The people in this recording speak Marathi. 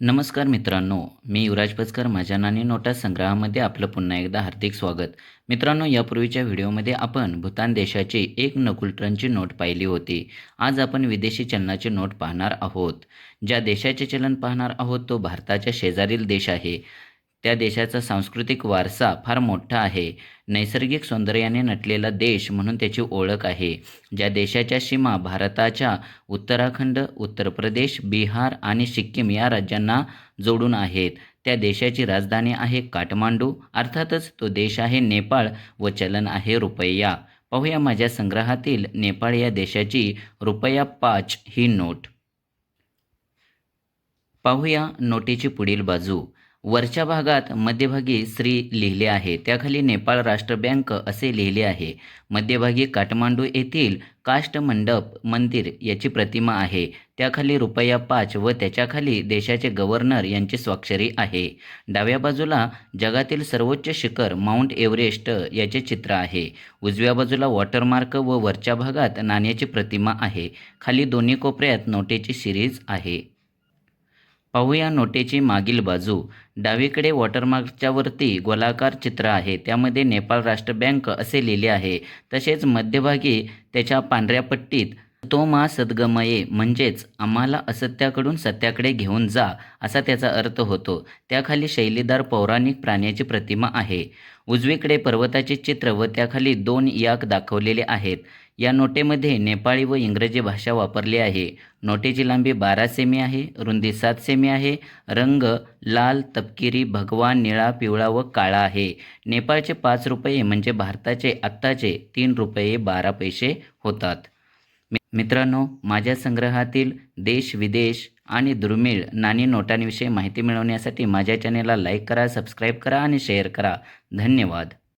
नमस्कार मित्रांनो मी युवराज पचकर माझ्या नाणी नोटा संग्रहामध्ये आपलं पुन्हा एकदा हार्दिक स्वागत. मित्रांनो यापूर्वीच्या व्हिडिओमध्ये आपण भूतान देशाची एक नकुल ट्रनची नोट पाहिली होती. आज आपण विदेशी चलनाची नोट पाहणार आहोत. ज्या देशाचे चलन पाहणार आहोत तो भारताच्या शेजारील देश आहे. त्या देशाचा सांस्कृतिक वारसा फार मोठा आहे. नैसर्गिक सौंदर्याने नटलेला देश म्हणून त्याची ओळख आहे. ज्या देशाच्या सीमा भारताच्या उत्तराखंड उत्तर प्रदेश बिहार आणि सिक्कीम या राज्यांना जोडून आहेत. त्या देशाची राजधानी आहे काठमांडू. अर्थातच तो देश आहे नेपाळ व चलन आहे रुपया. पाहूया माझ्या संग्रहातील नेपाळ या देशाची रुपया पाच ही नोट. पाहूया नोटेची पुढील बाजू. वरच्या भागात मध्यभागी श्री लिहिले आहे. त्याखाली नेपाळ राष्ट्र बँक असे लिहिले आहे. मध्यभागी काठमांडू येथील काष्ट मंडप मंदिर याची प्रतिमा आहे. त्याखाली रुपया पाच व त्याच्याखाली देशाचे गव्हर्नर यांची स्वाक्षरी आहे. डाव्या बाजूला जगातील सर्वोच्च शिखर माउंट एव्हरेस्ट याचे चित्र आहे. उजव्या बाजूला वॉटरमार्क व वरच्या भागात नाण्याची प्रतिमा आहे. खाली दोन्ही कोपऱ्यात नोटेची सिरीज आहे. पाहूया नोटेची मागील बाजू. डावीकडे वॉटरमार्कच्या वरती गोलाकार चित्र आहे. त्यामध्ये नेपाळ राष्ट्र बँक असे लिहिले आहे. तसेच मध्यभागी त्याच्या पांढऱ्या पट्टीत तो मा सद्गमये म्हणजेच आम्हाला असत्याकडून सत्याकडे घेऊन जा असा त्याचा अर्थ होतो. त्याखाली शैलीदार पौराणिक प्राण्याची प्रतिमा आहे. उजवीकडे पर्वताचे चित्र व त्याखाली दोन याक दाखवलेले आहेत. या नोटेमध्ये नेपाळी व इंग्रजी भाषा वापरली आहे. नोटेची लांबी बारा सेमी आहे रुंदी सात सेमी आहे रंग लाल तपकिरी भगवा निळा पिवळा व काळा आहे. नेपाळचे पाच रुपये म्हणजे भारताचे आत्ताचे तीन रुपये बारा पैसे होतात. मित्रांनो माझ्या संग्रहातील देश विदेश आणि दुर्मिळ नाणी नोटांविषयी माहिती मिळवण्यासाठी माझ्या चॅनेलला लाईक करा सबस्क्राईब करा आणि शेअर करा. धन्यवाद.